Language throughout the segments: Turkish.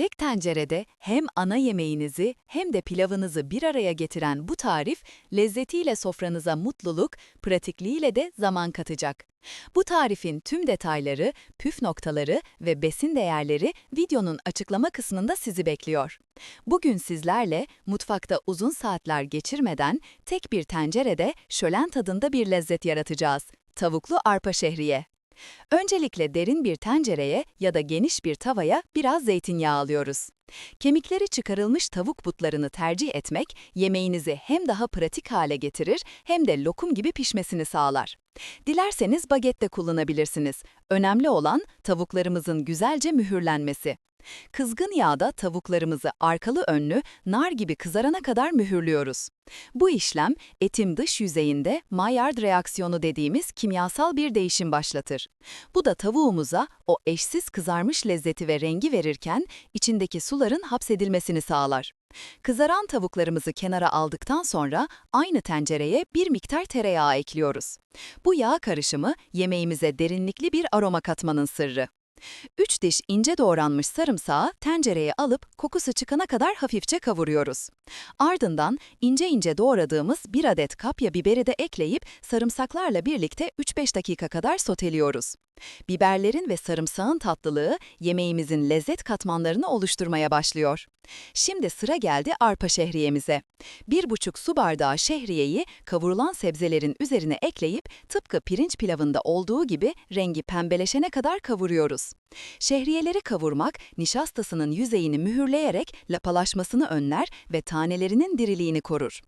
Tek tencerede hem ana yemeğinizi hem de pilavınızı bir araya getiren bu tarif, lezzetiyle sofranıza mutluluk, pratikliğiyle de zaman katacak. Bu tarifin tüm detayları, püf noktaları ve besin değerleri videonun açıklama kısmında sizi bekliyor. Bugün sizlerle mutfakta uzun saatler geçirmeden tek bir tencerede şölen tadında bir lezzet yaratacağız. Tavuklu arpa şehriye. Öncelikle derin bir tencereye ya da geniş bir tavaya biraz zeytinyağı alıyoruz. Kemikleri çıkarılmış tavuk butlarını tercih etmek, yemeğinizi hem daha pratik hale getirir hem de lokum gibi pişmesini sağlar. Dilerseniz bagette kullanabilirsiniz. Önemli olan tavuklarımızın güzelce mühürlenmesi. Kızgın yağda tavuklarımızı arkalı önlü, nar gibi kızarana kadar mühürlüyoruz. Bu işlem etin dış yüzeyinde Maillard reaksiyonu dediğimiz kimyasal bir değişim başlatır. Bu da tavuğumuza o eşsiz kızarmış lezzeti ve rengi verirken içindeki suların hapsedilmesini sağlar. Kızaran tavuklarımızı kenara aldıktan sonra aynı tencereye bir miktar tereyağı ekliyoruz. Bu yağ karışımı yemeğimize derinlikli bir aroma katmanın sırrı. 3 diş ince doğranmış sarımsağı tencereye alıp kokusu çıkana kadar hafifçe kavuruyoruz. Ardından ince ince doğradığımız 1 adet kapya biberi de ekleyip sarımsaklarla birlikte 3-5 dakika kadar soteliyoruz. Biberlerin ve sarımsağın tatlılığı yemeğimizin lezzet katmanlarını oluşturmaya başlıyor. Şimdi sıra geldi arpa şehriyemize. 1,5 su bardağı şehriyeyi kavurulan sebzelerin üzerine ekleyip tıpkı pirinç pilavında olduğu gibi rengi pembeleşene kadar kavuruyoruz. Şehriyeleri kavurmak, nişastasının yüzeyini mühürleyerek lapalaşmasını önler ve tanelerinin diriliğini korur.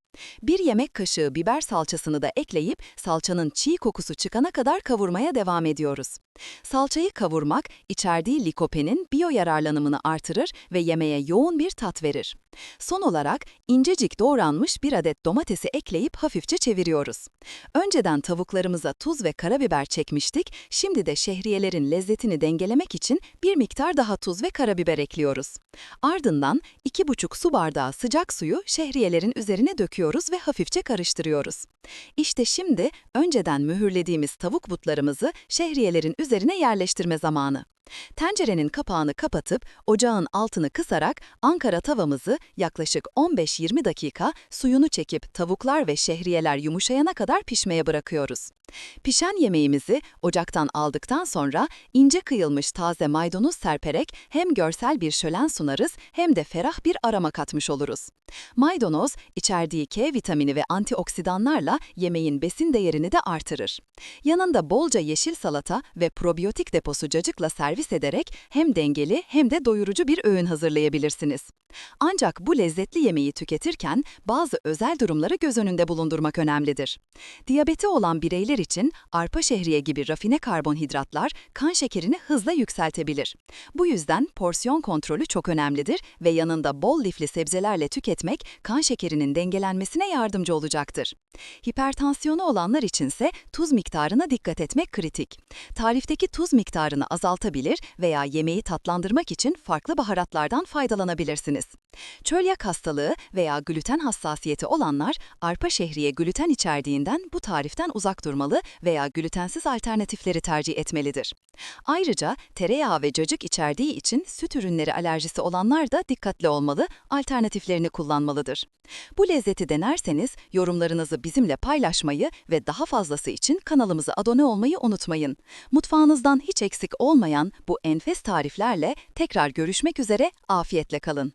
Bir yemek kaşığı biber salçasını da ekleyip salçanın çiğ kokusu çıkana kadar kavurmaya devam ediyoruz. Salçayı kavurmak, içerdiği likopenin biyo yararlanımını artırır ve yemeğe yoğun bir tat verir. Son olarak incecik doğranmış bir adet domatesi ekleyip hafifçe çeviriyoruz. Önceden tavuklarımıza tuz ve karabiber çekmiştik, şimdi de şehriyelerin lezzetini dengelemek için bir miktar daha tuz ve karabiber ekliyoruz. Ardından 2,5 su bardağı sıcak suyu şehriyelerin üzerine döküyoruz ve hafifçe karıştırıyoruz. İşte şimdi önceden mühürlediğimiz tavuk butlarımızı şehriyelerin üzerine yerleştirme zamanı. Tencerenin kapağını kapatıp ocağın altını kısarak Ankara tavamızı yaklaşık 15-20 dakika suyunu çekip tavuklar ve şehriyeler yumuşayana kadar pişmeye bırakıyoruz. Pişen yemeğimizi ocaktan aldıktan sonra ince kıyılmış taze maydanoz serperek hem görsel bir şölen sunarız hem de ferah bir aroma katmış oluruz. Maydanoz, içerdiği K vitamini ve antioksidanlarla yemeğin besin değerini de artırır. Yanında bolca yeşil salata ve probiyotik deposu cacıkla servis ederek hem dengeli hem de doyurucu bir öğün hazırlayabilirsiniz. Ancak bu lezzetli yemeği tüketirken bazı özel durumları göz önünde bulundurmak önemlidir. Diyabeti olan bireyler için arpa şehriye gibi rafine karbonhidratlar kan şekerini hızla yükseltebilir. Bu yüzden porsiyon kontrolü çok önemlidir ve yanında bol lifli sebzelerle tüketmek kan şekerinin dengelenmesine yardımcı olacaktır. Hipertansiyonu olanlar içinse tuz miktarına dikkat etmek kritik. Tarifteki tuz miktarını azaltabilir veya yemeği tatlandırmak için farklı baharatlardan faydalanabilirsiniz. Çölyak hastalığı veya gluten hassasiyeti olanlar arpa şehriye gluten içerdiğinden bu tariften uzak durmalı veya glutensiz alternatifleri tercih etmelidir. Ayrıca tereyağı ve cacık içerdiği için süt ürünleri alerjisi olanlar da dikkatli olmalı, alternatiflerini kullanmalıdır. Bu lezzeti denerseniz yorumlarınızı bizimle paylaşmayı ve daha fazlası için kanalımıza abone olmayı unutmayın. Mutfağınızdan hiç eksik olmayan bu enfes tariflerle tekrar görüşmek üzere, afiyetle kalın.